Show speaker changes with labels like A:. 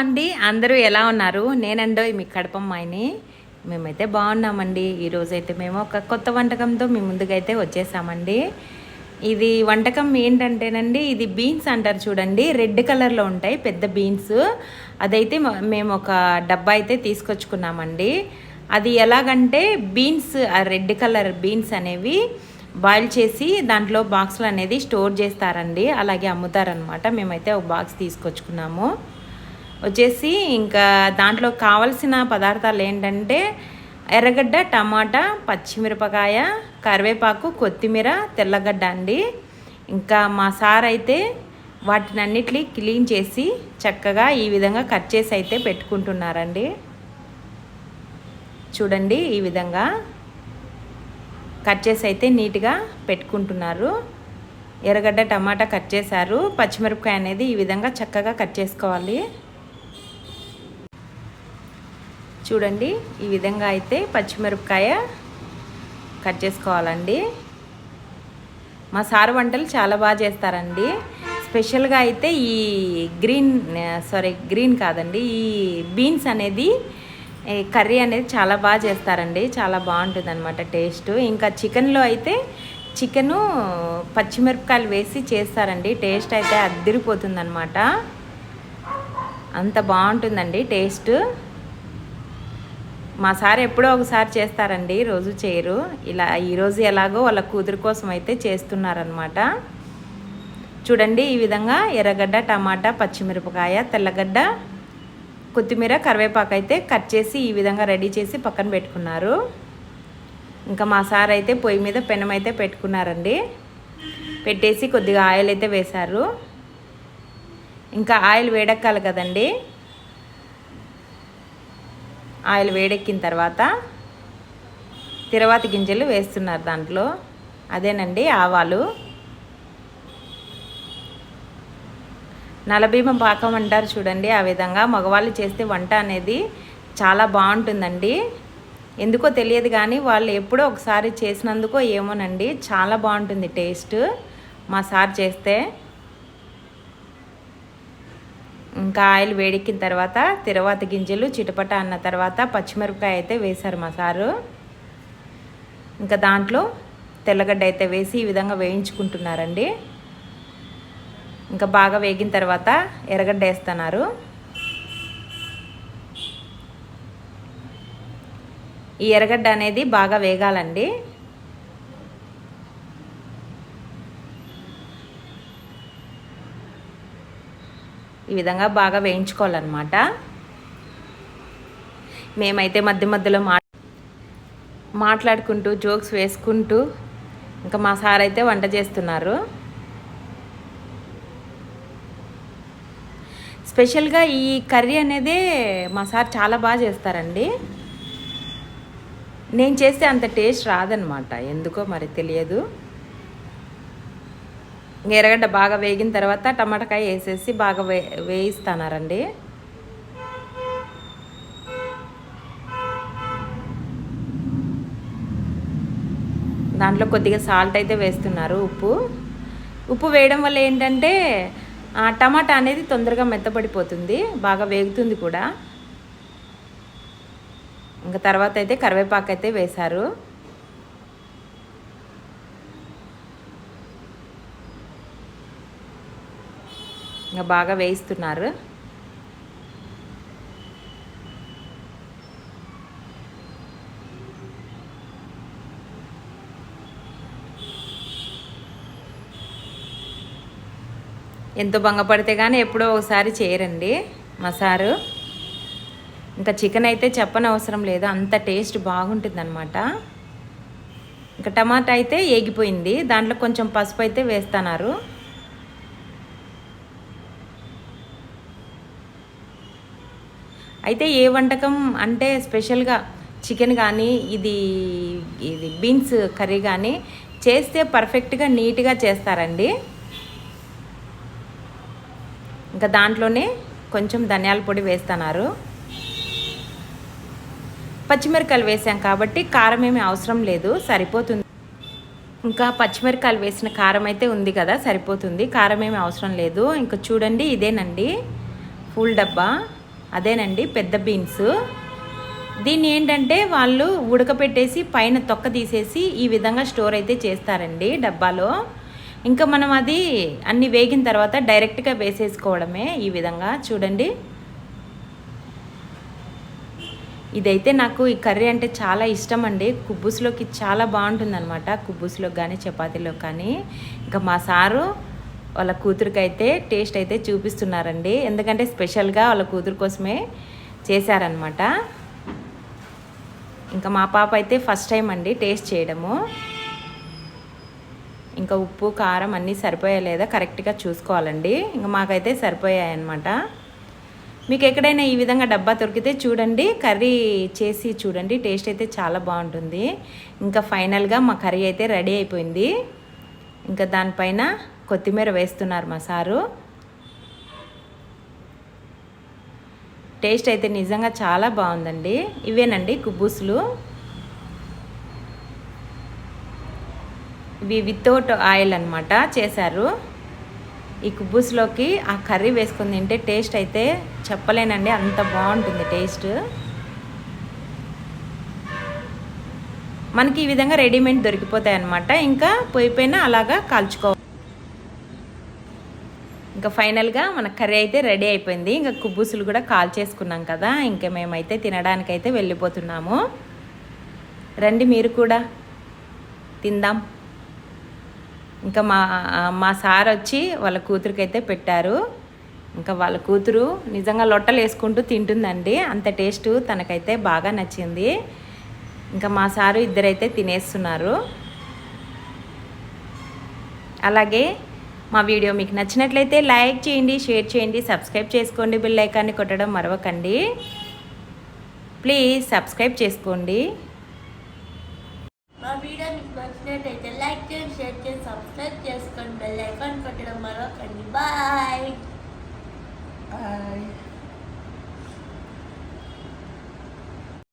A: అండి? అందరూ ఎలా ఉన్నారు? నేనండో మీ కడపమ్మాయిని. మేమైతే బాగున్నామండి. ఈరోజైతే మేము ఒక కొత్త వంటకంతో మీ ముందుకైతే వచ్చేసామండి. ఇది వంటకం ఏంటంటేనండి ఇది బీన్స్ అంటారు చూడండి. రెడ్ కలర్లో ఉంటాయి పెద్ద బీన్స్. అదైతే మేము ఒక డబ్బా అయితే తీసుకొచ్చుకున్నామండి. అది ఎలాగంటే బీన్స్ ఆ రెడ్ కలర్ బీన్స్ అనేవి బాయిల్ చేసి దాంట్లో బాక్స్లు అనేది స్టోర్ చేస్తారండి. అలాగే అమ్ముతారనమాట మేమైతే ఒక బాక్స్ తీసుకొచ్చుకున్నాము. వచ్చేసి ఇంకా దాంట్లో కావలసిన పదార్థాలు ఏంటంటే ఎర్రగడ్డ టమాటా పచ్చిమిరపకాయ కరివేపాకు కొత్తిమీర తెల్లగడ్డ అండి. ఇంకా మా సార్ అయితే వాటిని అన్నిటినీ క్లీన్ చేసి చక్కగా ఈ విధంగా కట్ చేసి అయితే పెట్టుకుంటున్నారండి. చూడండి ఈ విధంగా కట్ చేసి అయితే నీట్గా పెట్టుకుంటున్నారు. ఎర్రగడ్డ టమాటా కట్ చేశారు. పచ్చిమిరపకాయ అనేది ఈ విధంగా చక్కగా కట్ చేసుకోవాలి. చూడండి. ఈ విధంగా అయితే పచ్చిమిరపకాయ కట్ చేసుకోవాలండి. మా సారు వంటలు చాలా బాగా చేస్తారండి. స్పెషల్గా అయితే ఈ గ్రీన్ సారీ గ్రీన్ కాదండి. ఈ బీన్స్ అనేది కర్రీ అనేది చాలా బాగా చేస్తారండి. చాలా బాగుంటుంది అనమాట టేస్ట్. ఇంకా చికెన్లో అయితే చికెను పచ్చిమిరపకాయలు వేసి చేస్తారండి. టేస్ట్ అయితే అద్దరిపోతుంది అంత బాగుంటుందండి టేస్ట్. మా సార్ ఎప్పుడో ఒకసారి చేస్తారండి రోజు చేయరు. ఇలా ఈరోజు ఎలాగో వాళ్ళ కూతురు కోసం అయితే చేస్తున్నారనమాట చూడండి ఈ విధంగా ఎర్రగడ్డ టమాటా పచ్చిమిరపకాయ తెల్లగడ్డ కొత్తిమీర కరివేపాకు అయితే కట్ చేసి ఈ విధంగా రెడీ చేసి పక్కన పెట్టుకున్నారు. ఇంకా మా సార్ అయితే పొయ్యి మీద పెనం అయితే పెట్టుకున్నారండి. పెట్టేసి కొద్దిగా ఆయిల్ అయితే వేశారు. ఇంకా ఆయిల్ వేడెక్కాలి కదండి. ఆయిల్ వేడెక్కిన తర్వాత తిరవాతి గింజలు వేస్తున్నారు దాంట్లో. అదేనండి ఆవాలు. నలభీమ పాకం అంటారు చూడండి ఆ విధంగా మగవాళ్ళు చేస్తే వంట అనేది చాలా బాగుంటుందండి. ఎందుకో తెలియదు కానీ వాళ్ళు ఎప్పుడో ఒకసారి చేసినందుకో ఏమోనండి చాలా బాగుంటుంది టేస్ట్. మా సార్ చేస్తే ఇంకా ఆయిల్ వేడెక్కిన తర్వాత తర్వాత గింజలు చిటపట అన్న తర్వాత పచ్చిమిరపకాయ అయితే వేశారు మా సారు. ఇంకా దాంట్లో తెల్లగడ్డ అయితే వేసి ఈ విధంగా వేయించుకుంటున్నారండి. ఇంకా బాగా వేగిన తర్వాత ఎర్రగడ్డ వేస్తున్నారు. ఈ ఎర్రగడ్డ అనేది బాగా వేగాలండి. ఈ విధంగా బాగా వేయించుకోవాలన్నమాట. మేమైతే మధ్య మధ్యలో మా మాట్లాడుకుంటూ జోక్స్ వేసుకుంటూ ఇంకా మా సార్ అయితే వంట చేస్తున్నారు. స్పెషల్గా ఈ కర్రీ అనేది మా సార్ చాలా బాగా చేస్తారండి. నేను చేస్తే అంత టేస్ట్ రాదనమాట ఎందుకో మరి తెలియదు. ఎర్రగడ్డ బాగా వేగిన తర్వాత టమాటకాయ వేసేసి బాగా వే వేయిస్తున్నారండి దాంట్లో కొద్దిగా సాల్ట్ అయితే వేస్తున్నారు ఉప్పు. ఉప్పు వేయడం వల్ల ఏంటంటే టమాటా అనేది తొందరగా మెత్తపడిపోతుంది బాగా వేగుతుంది కూడా. ఇంకా తర్వాత అయితే కరివేపాకు అయితే వేశారు. ఇంకా బాగా వేయిస్తున్నారు. ఎంతో భంగపడితే కానీ ఎప్పుడో ఒకసారి చేయరండి మా సారు. ఇంకా చికెన్ అయితే చెప్పనవసరం లేదు అంత టేస్ట్ బాగుంటుంది అనమాట ఇంకా టమాటా అయితే ఏగిపోయింది దాంట్లో కొంచెం పసుపు అయితే వేస్తున్నారు. అయితే ఏ వంటకం అంటే స్పెషల్గా చికెన్ కానీ ఇది ఇది బీన్స్ కర్రీ కానీ చేస్తే పర్ఫెక్ట్గా నీట్గా చేస్తారండి. ఇంకా దాంట్లోనే కొంచెం ధనియాల పొడి వేస్తున్నారు. పచ్చిమిరకాయలు వేసాం కాబట్టి కారం ఏమీ అవసరం లేదు సరిపోతుంది. ఇంకా పచ్చిమిరకాయలు వేసిన కారం అయితే ఉంది కదా సరిపోతుంది. కారం ఏమి అవసరం లేదు. ఇంకా చూడండి ఇదేనండి. ఫుల్ డబ్బా. అదేనండి పెద్ద బీన్స్. దీన్ని ఏంటంటే వాళ్ళు ఉడకపెట్టేసి పైన తొక్క తీసేసి ఈ విధంగా స్టోర్ అయితే చేస్తారండి డబ్బాలో. ఇంకా మనం అది అన్ని వేగిన తర్వాత డైరెక్ట్గా వేసేసుకోవడమే ఈ విధంగా. చూడండి. ఇదైతే నాకు ఈ కర్రీ అంటే చాలా ఇష్టం అండి. కుబ్బుస్లోకి చాలా బాగుంటుంది అనమాట కానీ చపాతీలో కానీ. ఇంకా మా సారు వాళ్ళ కూతురికి అయితే టేస్ట్ అయితే చూపిస్తున్నారండి. ఎందుకంటే స్పెషల్గా వాళ్ళ కూతురు కోసమే చేశారనమాట ఇంకా మా పాప అయితే ఫస్ట్ టైం అండి టేస్ట్ చేయడము. ఇంకా ఉప్పు కారం అన్నీ సరిపోయా లేదా కరెక్ట్గా చూసుకోవాలండి. ఇంకా మాకైతే సరిపోయాయన్నమాట. మీకు ఎక్కడైనా ఈ విధంగా డబ్బా దొరికితే చూడండి కర్రీ చేసి చూడండి టేస్ట్ అయితే చాలా బాగుంటుంది. ఇంకా ఫైనల్గా మా కర్రీ అయితే రెడీ అయిపోయింది. ఇంకా దానిపైన కొత్తిమీర వేస్తున్నారు మా సారు. టేస్ట్ అయితే నిజంగా చాలా బాగుందండి. ఇవేనండి కుబ్బూసులు. ఇవి వితౌట్ ఆయిల్ అనమాట చేశారు. ఈ కుబ్బూస్లోకి ఆ కర్రీ వేసుకుని తింటే టేస్ట్ అయితే చెప్పలేనండి అంత బాగుంటుంది టేస్ట్. మనకి ఈ విధంగా రెడీమేడ్ దొరికిపోతాయి అన్నమాట ఇంకా పొయ్యి పైన అలాగా కాల్చుకోవాలి ఇంకా ఫైనల్గా మన కర్రీ అయితే రెడీ అయిపోయింది. ఇంకా కుబ్బుసులు కూడా కాల్ చేసుకున్నాం కదా ఇంకా మేమైతే తినడానికైతే వెళ్ళిపోతున్నాము. రండి మీరు కూడా. తిందాం. ఇంకా మా మా సార్ వచ్చి వాళ్ళ కూతురికైతే పెట్టారు. ఇంకా వాళ్ళ కూతురు నిజంగా లొట్టలు వేసుకుంటూ తింటుందండి. అంత టేస్ట్ తనకైతే బాగా నచ్చింది. ఇంకా మా సారు ఇద్దరైతే తినేస్తున్నారు. అలాగే మా వీడియో మీకు నచ్చినట్లయితే లైక్ చేయండి షేర్ చేయండి సబ్స్క్రైబ్ చేసుకోండి బిల్ ఐకాన్ని కొట్టడం మరవకండి. ప్లీజ్ సబ్స్క్రైబ్ చేసుకోండి.
B: మా వీడియో మీకు నచ్చినట్టయితే లైక్ చేయండి షేర్ చేయండి సబ్స్క్రైబ్ చేసుకోండి బెల్ ఐకాన్ కొట్టడం మరొకండి బాయ్.
C: Bye.